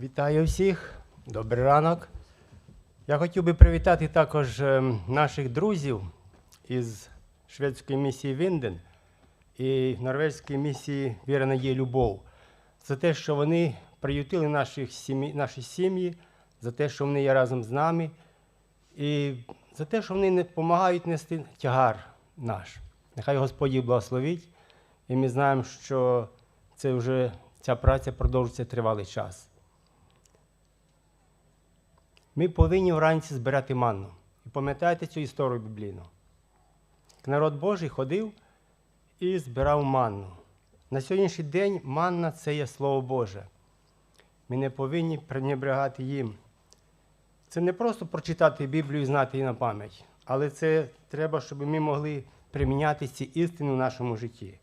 Вітаю всіх, добрий ранок. Я хотів би привітати також ем, наших друзів із шведської місії Вінден і норвезької місії Віра Надія Любов за те, що вони приютили наших сім'ї, наші сім'ї, за те, що вони є разом з нами, і за те, що вони не допомагають нести тягар наш. Нехай Господь їх благословить, і ми знаємо, що це вже ця праця продовжиться тривалий час. Ми повинні вранці збирати манну. І пам'ятаєте цю історію біблійну? Народ Божий ходив і збирав манну. На сьогоднішній день манна це є Слово Боже. Ми не повинні пренебрегати їм. Це не просто прочитати Біблію і знати її на пам'ять, але це треба, щоб ми могли приміняти ці істини в нашому житті.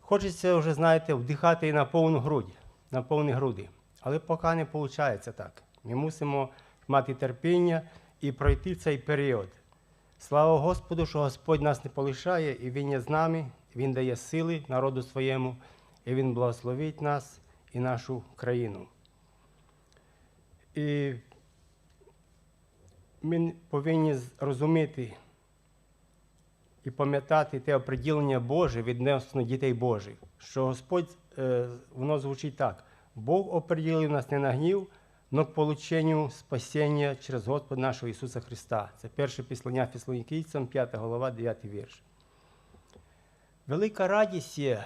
Хочеться вже, знаєте, вдихати на повну грудь, на повні груди. Але поки не виходить так. Ми мусимо мати терпіння і пройти цей період. Слава Господу, що Господь нас не полишає, і Він є з нами, Він дає сили народу своєму, і Він благословить нас і нашу країну. І ми повинні розуміти і пам'ятати те оприділення Боже відносно дітей Божих, що Господь, е, воно звучить так: Бог оприділив нас не на гнів, но к полученню спасіння через Господа нашого Ісуса Христа. Це перше післання Фіслонікійцям, 5 голова, 9 вірш. Велика радість є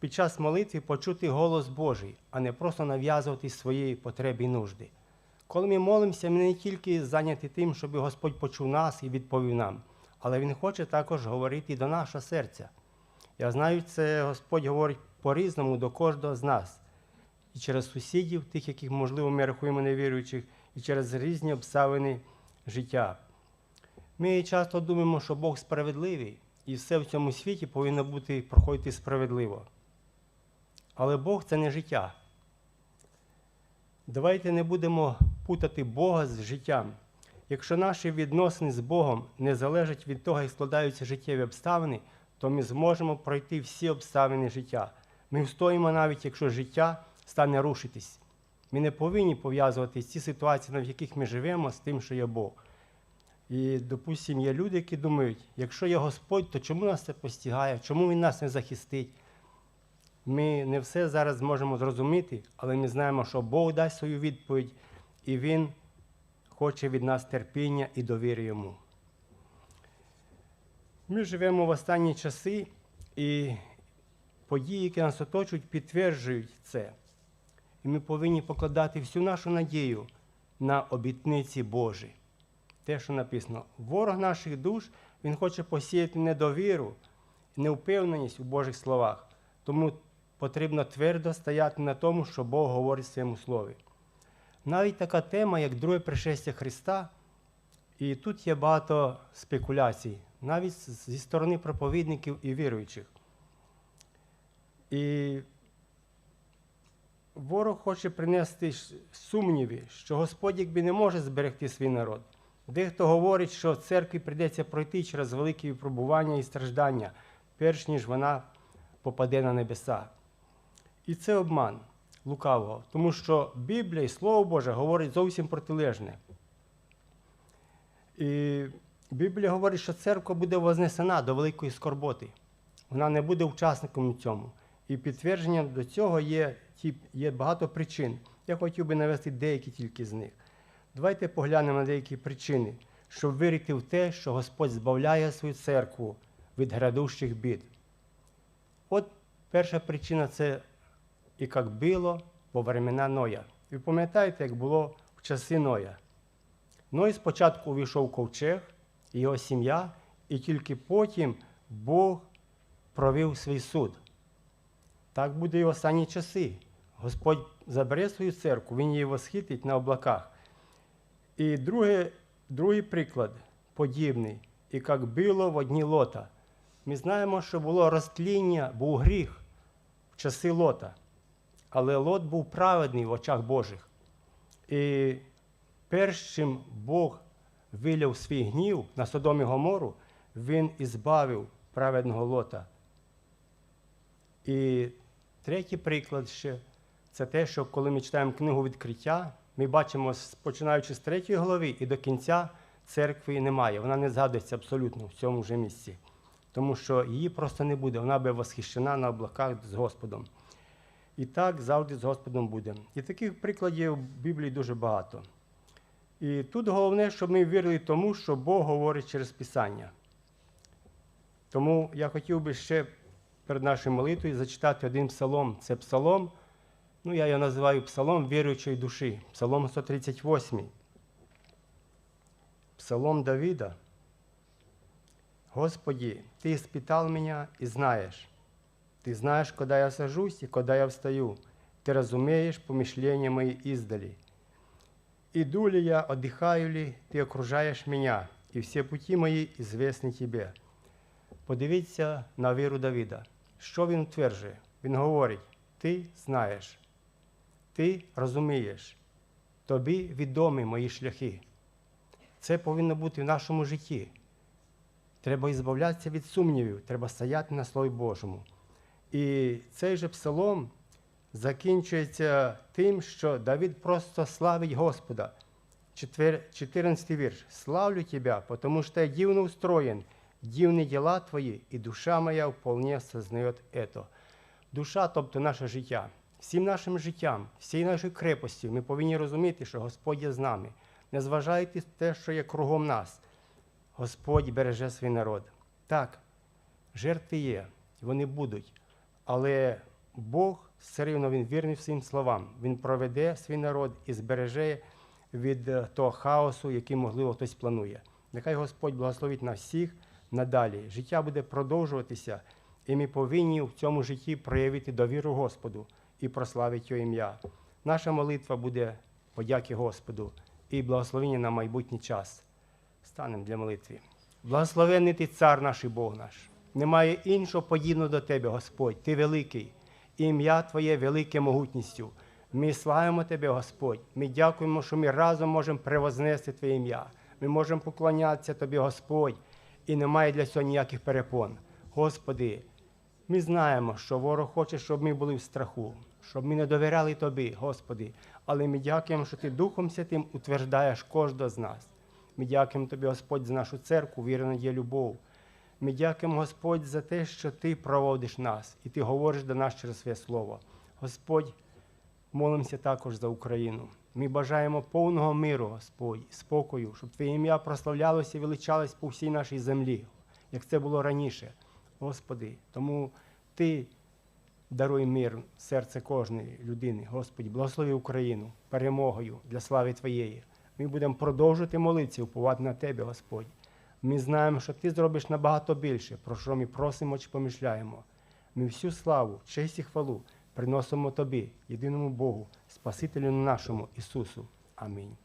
під час молитви почути голос Божий, а не просто нав'язувати свої потреби і нужди. Коли ми молимося, ми не тільки зайняті тим, щоб Господь почув нас і відповів нам, але Він хоче також говорити і до нашого серця. Я знаю, це Господь говорить по-різному до кожного з нас. І через сусідів, тих, яких, можливо, ми рахуємо невіруючих, і через різні обставини життя. Ми часто думаємо, що Бог справедливий, і все в цьому світі повинно бути проходити справедливо. Але Бог це не життя. Давайте не будемо путати Бога з життям. Якщо наші відносини з Богом не залежать від того, як складаються життєві обставини, то ми зможемо пройти всі обставини життя. Ми встоїмо навіть, якщо життя стане рушитись. Ми не повинні пов'язувати ці ситуації, в яких ми живемо, з тим, що є Бог. І, допустимо, є люди, які думають, якщо є Господь, то чому нас це постігає, чому Він нас не захистить? Ми не все зараз зможемо зрозуміти, але ми знаємо, що Бог дасть свою відповідь, і Він хоче від нас терпіння і довіри йому. Ми живемо в останні часи, і події, які нас оточують, підтверджують це. І ми повинні покладати всю нашу надію на обітниці Божі. Те, що написано, ворог наших душ, він хоче посіяти недовіру, невпевненість у Божих словах. Тому потрібно твердо стояти на тому, що Бог говорить в своєму слові. Навіть така тема, як друге пришестя Христа, і тут є багато спекуляцій, навіть зі сторони проповідників і віруючих. І ворог хоче принести сумніви, що Господь якби не може зберегти свій народ. Дехто говорить, що церкві прийдеться пройти через великі випробування і страждання, перш ніж вона попаде на небеса. І це обман лукавого, тому що Біблія і Слово Боже говорить зовсім протилежне. І Біблія говорить, що церква буде вознесена до великої скорботи. Вона не буде учасником у цьому. І підтвердженням до цього є, є багато причин. Я хотів би навести деякі тільки з них. Давайте поглянемо на деякі причини, щоб вірити в те, що Господь збавляє свою церкву від грядущих бід. От перша причина це і як було во времена Ноя. Ви пам'ятаєте, як було в часи Ноя? Ной спочатку увійшов ковчег, його сім'я, і тільки потім Бог провів свій суд. Так буде і в останні часи. Господь забере свою церкву, Він її восхитить на облаках. І друге, другий приклад подібний, і як було в одні лота. Ми знаємо, що було розтління, був гріх в часи лота. Але лот був праведний в очах Божих. І перш чим Бог виляв свій гнів на Содом і Гомору, він ізбавив праведного лота. І третій приклад ще це те, що коли ми читаємо книгу відкриття, ми бачимо, починаючи з третьої глави і до кінця церкви немає. Вона не згадується абсолютно в цьому вже місці. Тому що її просто не буде. Вона буде восхищена на облаках з Господом. І так завжди з Господом буде. І таких прикладів в Біблії дуже багато. І тут головне, щоб ми вірили тому, що Бог говорить через Писання. Тому я хотів би ще перед нашою молитвою зачитати один псалом. Це псалом, ну я його називаю псалом віруючої душі, псалом 138. Псалом Давида. Господи, Ты испытал меня и знаешь. Ты знаешь, когда я сажусь и когда я встаю. Ты разумеешь помышления мои издали. Иду ли я, отдыхаю ли, Ты окружаешь меня, и все пути мої известны Тебе. Подивіться на віру Давида. Що він тверджує? Він говорить: Ти знаєш, ти розумієш, тобі відомі мої шляхи. Це повинно бути в нашому житті. Треба ізбавлятися від сумнівів, треба стояти на Слові Божому. І цей же псалом закінчується тим, що Давид просто славить Господа. Четвер- 14 вірш. Славлю Тебя, потому что я дивно устроен, дивні діла Твої, і душа моя вполне сознает это. Душа, тобто наше життя. Всім нашим життям, всією нашою крепостю ми повинні розуміти, що Господь є з нами. Не зважайте те, що є кругом нас. Господь береже свій народ. Так, жертви є, вони будуть, але Бог все рівно він вірний всім словам. Він проведе свій народ і збереже від того хаосу, який, можливо, хтось планує. Нехай Господь благословить нас всіх надалі. Життя буде продовжуватися, і ми повинні в цьому житті проявити довіру Господу і прославити Його ім'я. Наша молитва буде подяки Господу і благословення на майбутній час. Станемо для молитви. Благословенний ти цар наш і Бог наш. Немає іншого подібного до тебе, Господь. Ти великий. Ім'я Твоє велике могутністю. Ми славимо Тебе, Господь. Ми дякуємо, що ми разом можемо превознести Твоє ім'я. Ми можемо поклонятися Тобі, Господь, і немає для цього ніяких перепон. Господи, ми знаємо, що ворог хоче, щоб ми були в страху, щоб ми не довіряли Тобі, Господи. Але ми дякуємо, що Ти Духом Святим утверждаєш кожного з нас. Ми дякуємо Тобі, Господь, за нашу церкву, вірена є любов. Ми дякуємо, Господь, за те, що Ти проводиш нас і Ти говориш до нас через своє слово. Господь, молимося також за Україну. Ми бажаємо повного миру, Господь, спокою, щоб Твоє ім'я прославлялося і величалось по всій нашій землі, як це було раніше. Господи, тому Ти даруй мир в серце кожної людини. Господи, благослови Україну перемогою для слави Твоєї. Ми будемо продовжувати молитися, уповати на Тебе, Господь. Ми знаємо, що Ти зробиш набагато більше, про що ми просимо чи помишляємо. Ми всю славу, честь і хвалу приносимо Тобі, єдиному Богу, Спасителю нашому Ісусу. Амінь.